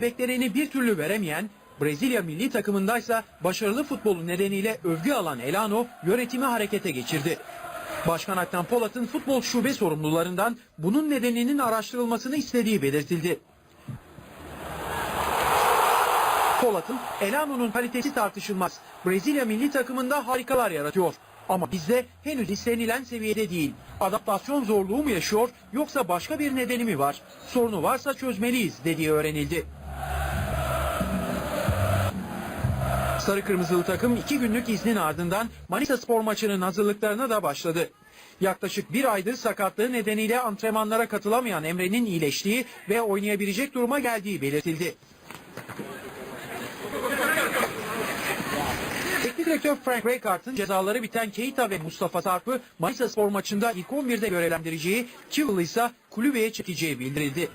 beklerini bir türlü veremeyen, Brezilya milli takımındaysa başarılı futbolu nedeniyle övgü alan Elano yönetimi harekete geçirdi. Başkan Aktan Polat'ın futbol şube sorumlularından bunun nedeninin araştırılmasını istediği belirtildi. Polat'ın Elano'nun kalitesi tartışılmaz. Brezilya milli takımında harikalar yaratıyor. Ama bizde henüz istenilen seviyede değil. Adaptasyon zorluğu mu yaşıyor yoksa başka bir nedeni mi var? Sorunu varsa çözmeliyiz dediği öğrenildi. Sarı Kırmızılı takım iki günlük iznin ardından Manisa Spor maçının hazırlıklarına da başladı. Yaklaşık bir aydır sakatlığı nedeniyle antrenmanlara katılamayan Emre'nin iyileştiği ve oynayabilecek duruma geldiği belirtildi. Teknik direktör Frank Rijkaard'ın cezaları biten Keita ve Mustafa Sarp'ı Manisa Spor maçında ilk 11'de görevlendireceği, Chilwell ise kulübeye çekeceği bildirildi.